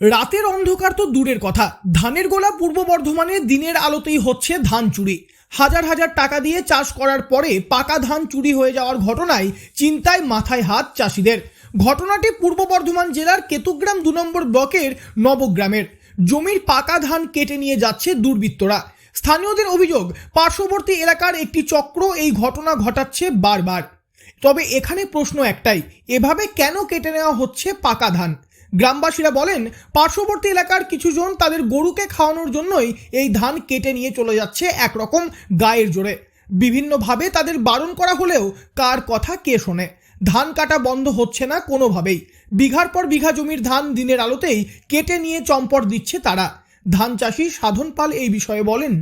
রাতের অন্ধকার তো দূরের কথা। ধানের গোলা পূর্ব বর্ধমানে দিনের আলোতেই হচ্ছে ধান চুরি। হাজার হাজার টাকা দিয়ে চাষ করার পরে পাকা ধান চুরি হয়ে যাওয়ার ঘটনায় চিন্তায় মাথায় হাত চাষিদের। ঘটনাটি পূর্ব বর্ধমান জেলার কেতুগ্রাম দু নম্বর ব্লকের নবগ্রামের। জমির পাকা ধান কেটে নিয়ে যাচ্ছে দুর্বৃত্তরা। স্থানীয়দের অভিযোগ, পার্শ্ববর্তী এলাকার একটি চক্র এই ঘটনা ঘটাচ্ছে বারবার। তবে এখানে প্রশ্ন একটাই, এভাবে কেন কেটে নেওয়া হচ্ছে পাকা ধান? গ্রামবাসীরা বলেন, পার্শ্ববর্তী এলাকার কিছুজন তাদের গরুকে খাওয়ানোর জন্যই এই ধান কেটে নিয়ে চলে যাচ্ছে একরকম গায়ের জোরে। বিভিন্নভাবে তাদের বারণ করা হলেও কার কথা কে শোনে? ধান কাটা বন্ধ হচ্ছে না কোনোভাবেই। বিঘার পর বিঘা জমির ধান দিনের আলোতেই কেটে নিয়ে চম্পট দিচ্ছে তারা। ধান চাষি সাধন পাল এই বিষয়ে বলেন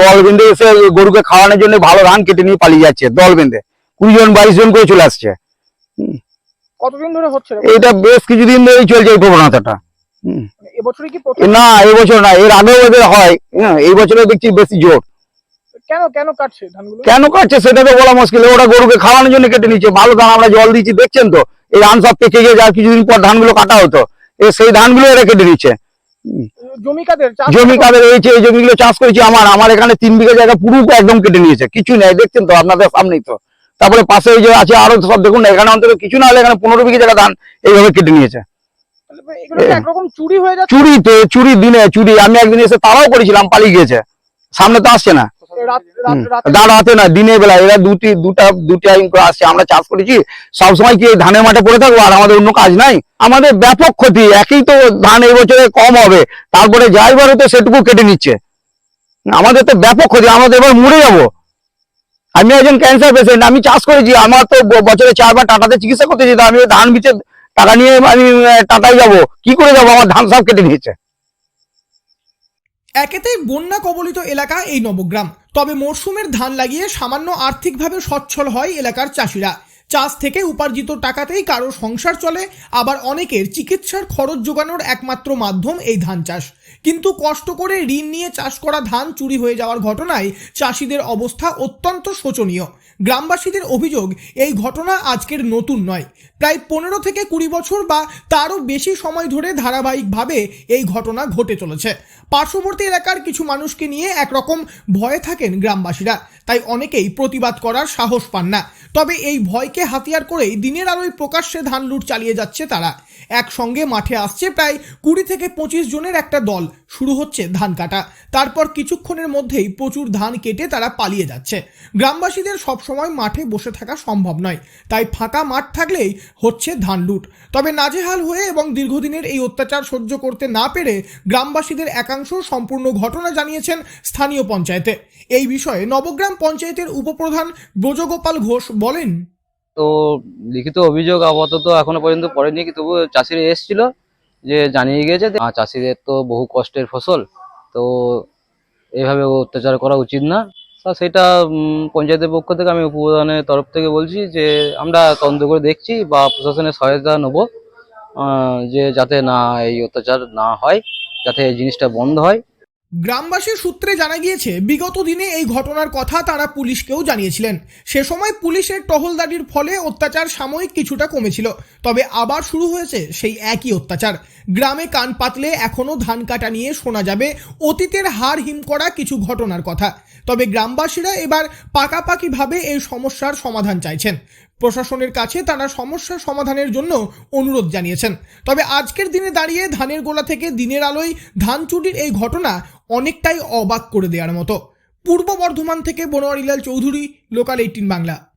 দল বেঁধে এসে গরুকে খাওয়ানোর জন্য ভালো ধান কেটে নিয়ে পালিয়ে যাচ্ছে, দল বেঁধে। কুড়ি জন, বাইশ জন করে চলে আসছে। কতদিন ধরে হচ্ছে? এইটা বেশ কিছুদিন ধরেই চলছে এই প্রবণতাটা হুম। এবছরই কি না এবছর না এর আগেও এদের হয়। এই বছরে দেখছি বেশি জোর। কেন কেন কাটছে ধানগুলো? কেন কাটছে সেটা তো বলা মুশকিল। ওরা গরুকে খাওয়ানোর জন্য কেটে নিচ্ছে। ভালো ধান আমরা জল দিচ্ছি দেখছেন তো? এই ধান সব পেকে গিয়ে যার কিছুদিন পর ধানগুলো কাটা হতো। সেই ধানগুলো এরা কেটে নিচ্ছে। জমি কাদের? জমি কাদের? রয়েছে এই জমিগুলো চাষ করেছি আমার। আমার এখানে তিন বিঘা জায়গা পুরো একদম কেটে নিয়েছে। কিছু নেই দেখছেন তো? আপনাদের সামনেই তো। তারপরে পাশে যে আছে আরও সব দেখুন না এখানে অন্তত কিছু না হলে এখানে পনেরো বিঘা জায়গা ধান এইভাবে কেটে নিয়েছে। চুরি চুরিতে চুরি দিনে চুরি। আমি একদিন এসে তারাও করেছিলাম পালিয়ে গিয়েছে। সামনে তো আসছে না। রাত না দিনের বেলা এরা দুটি দুটা দুটি করে আসছে। আমরা চাষ করেছি। সবসময় কি ধানের মাঠে পড়ে থাকব? আর আমাদের অন্য কাজ নাই। আমাদের ব্যাপক ক্ষতি। একই তো ধান এই বছরে কম হবে। তারপরে যাই বার হতে সেটুকু কেটে নিচ্ছে। আমাদের তো ব্যাপক ক্ষতি। আমাদের এবার মরে যাব। আমি একজন ক্যান্সার পেশেন্ট আমি চাষ করেছি, আমার তো বছরে চারবার টাটাতে চিকিৎসা করতে যেতাম আমি ধান বিচে টাকা নিয়ে আমি টাটায় যাব। কি করে যাব? আমার ধান সব কেটে নিয়েছে একেতেই বন্যা কবলিত এলাকা এই নবগ্রাম। তবে মরশুমের ধান লাগিয়ে সামান্য আর্থিকভাবে সচ্ছল হয় এলাকার চাষিরা। চাষ থেকে উপার্জিত টাকাতেই কারও সংসার চলে, আবার অনেকের চিকিৎসার খরচ যোগানোর একমাত্র মাধ্যম এই ধান চাষ। কিন্তু কষ্ট করে ঋণ নিয়ে চাষ করা ধান চুরি হয়ে যাওয়ার ঘটনায় চাষিদের অবস্থা অত্যন্ত শোচনীয়। গ্রামবাসীদের অভিযোগ, এই ঘটনা আজকের নতুন নয়। প্রায় পনেরো থেকে কুড়ি বছর বা তারও বেশি সময় ধরে ধারাবাহিকভাবে এই ঘটনা ঘটে চলেছে। পার্শ্ববর্তী এলাকার কিছু মানুষকে নিয়ে একরকম ভয়ে থাকেন গ্রামবাসীরা। তাই অনেকেই প্রতিবাদ করার সাহস পান না। তবে এই ভয়কে হাতিয়ার করেই দিনের আলোয় প্রকাশ্যে ধান লুট চালিয়ে যাচ্ছে তারা। একসঙ্গে মাঠে আসছে প্রায় কুড়ি থেকে পঁচিশ জনের একটা দল। শুরু হচ্ছে ধান কাটা। তারপর কিছুক্ষণের মধ্যেই প্রচুর ধান কেটে তারা পালিয়ে যাচ্ছে। গ্রামবাসীদের সবসময় মাঠে বসে থাকা সম্ভব নয়। তাই ফাঁকা মাঠ থাকলেই হচ্ছে ধান লুট। তবে নাজেহাল হয়ে এবং দীর্ঘদিনের এই অত্যাচার সহ্য করতে না পেরে গ্রামবাসীদের একাংশ সম্পূর্ণ ঘটনা জানিয়েছেন স্থানীয় পঞ্চায়েতে। এই বিষয়ে নবগ্রাম পঞ্চায়েতের উপপ্রধান ব্রজগোপাল ঘোষ বলেন। তো লিখিত অভিযোগ আপাতত এখনও পর্যন্ত পড়েনি তবু চাষিরা এসেছিল যে জানিয়ে গিয়েছে যে, চাষিদের তো বহু কষ্টের ফসল তো এইভাবে অত্যাচার করা উচিত না। সেটা পঞ্চায়েতের পক্ষ থেকে আমি উপপ্রধানের তরফ থেকে বলছি যে আমরা তদন্ত করে দেখছি বা প্রশাসনের সহায়তা নেব যে যাতে না এই অত্যাচার না হয় যাতে এই জিনিসটা বন্ধ হয়। গ্রামবাসীর সূত্রে জানা গিয়েছে, বিগত দিনে এই ঘটনার কথা তারা পুলিশকেও জানিয়েছিলেন। সে সময় পুলিশের টহলদারির ফলে অত্যাচার সাময়িক কিছুটা কমেছিল, তবে আবার শুরু হয়েছে সেই একই অত্যাচার। গ্রামে কান পাতলে এখনও ধান কাটা নিয়ে শোনা যাবে অতীতের হার হিম করা কিছু ঘটনার কথা। তবে গ্রামবাসীরা এবার পাকাপাকিভাবে এই সমস্যার সমাধান চাইছেন। প্রশাসনের কাছে তারা সমস্যার সমাধানের জন্য অনুরোধ জানিয়েছেন। তবে আজকের দিনে দাঁড়িয়ে ধানের গোলা থেকে দিনের আলোয় ধান চুরির এই ঘটনা অনেকটাই অবাক করে দেওয়ার মতো। পূর্ব বর্ধমান থেকে বনোয়ারিলাল চৌধুরী লোকাল এইটিন বাংলা